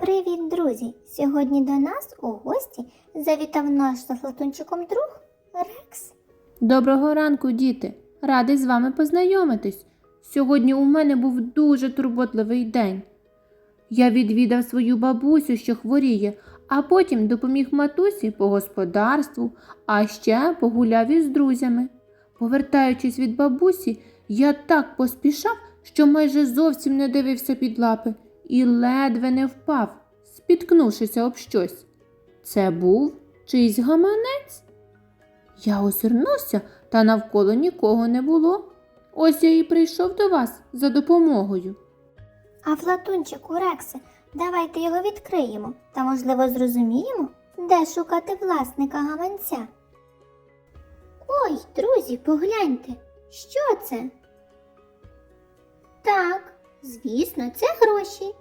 Привіт, друзі! Сьогодні до нас у гості завітав наш з латунчиком друг Рекс. Доброго ранку, діти! Радий з вами познайомитись. Сьогодні у мене був дуже турботливий день. Я відвідав свою бабусю, що хворіє, а потім допоміг матусі по господарству, а ще погуляв із друзями. Повертаючись від бабусі, я так поспішав, що майже зовсім не дивився під лапи і ледве не впав, спіткнувшися об щось. Це був чийсь гаманець. Я озирнувся, та навколо нікого не було. Ось я і прийшов до вас за допомогою. А Флатунчику Рексе, давайте його відкриємо та, можливо, зрозуміємо, де шукати власника гаманця. Ой, друзі, погляньте, що це? Звісно, це гроші.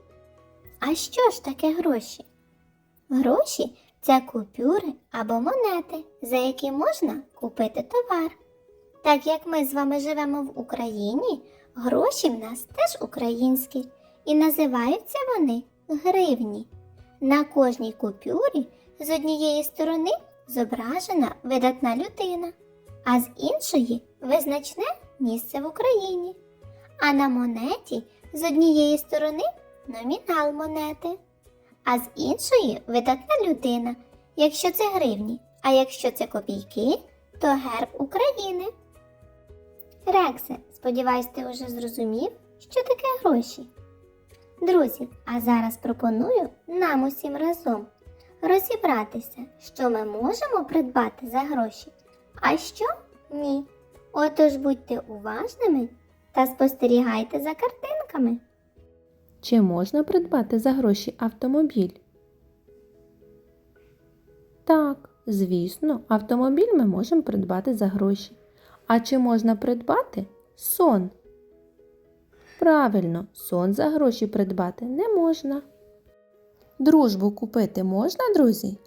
А що ж таке гроші? Гроші це купюри або монети, за які можна купити товар. Так як ми з вами живемо в Україні, гроші в нас теж українські і називаються вони гривні. На кожній купюрі з однієї сторони зображена видатна людина, а з іншої визначне місце в Україні. А на монеті з однієї сторони номінал монети, а з іншої видатна людина, якщо це гривні, а якщо це копійки, то герб України. Рексе, сподіваюсь, ти вже зрозумів, що таке гроші. Друзі, а зараз пропоную нам усім разом розібратися, що ми можемо придбати за гроші, а що ні. Отож будьте уважними та спостерігайте за картинками. Чи можна придбати за гроші автомобіль? Так, звісно, автомобіль ми можемо придбати за гроші. А чи можна придбати сон? Правильно, сон за гроші придбати не можна. Дружбу купити можна, друзі?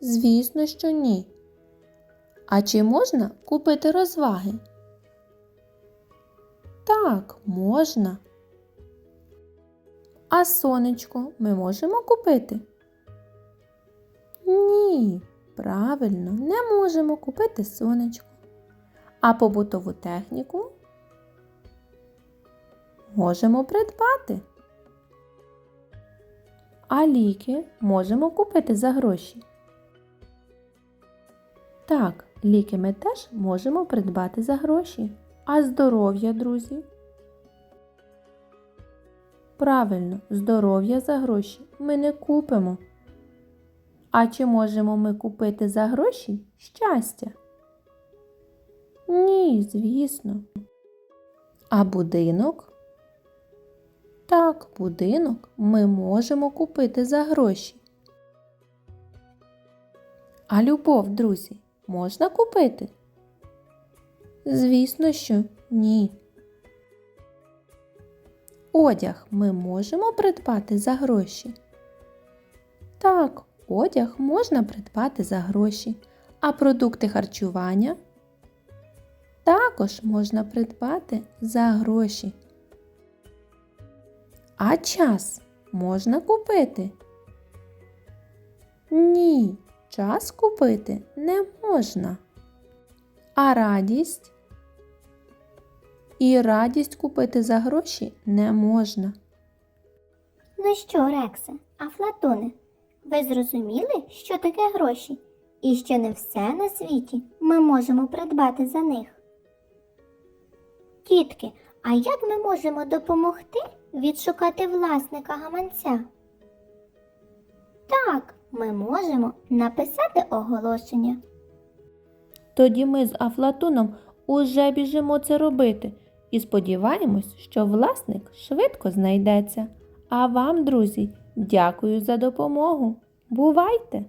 Звісно, що ні. А чи можна купити розваги? Так, можна. А сонечко ми можемо купити? Ні, правильно, не можемо купити сонечко. А побутову техніку можемо придбати. А ліки можемо купити за гроші. Так, ліки ми теж можемо придбати за гроші. А здоров'я, друзі? Правильно, здоров'я за гроші ми не купимо. А чи можемо ми купити за гроші щастя? Ні, звісно. А будинок? Так, будинок ми можемо купити за гроші. А любов, друзі, можна купити? Звісно, що ні. Одяг ми можемо придбати за гроші? Так, одяг можна придбати за гроші, а продукти харчування також можна придбати за гроші. А час можна купити? Ні, час купити не можна. А радість? І радість купити за гроші не можна. Ну що, Рексе, Афлатоне, ви зрозуміли, що таке гроші? І що не все на світі ми можемо придбати за них? Тітки, а як ми можемо допомогти відшукати власника гаманця? Так, ми можемо написати оголошення. Тоді ми з Афлатуном уже біжимо це робити і сподіваємось, що власник швидко знайдеться. А вам, друзі, дякую за допомогу. Бувайте!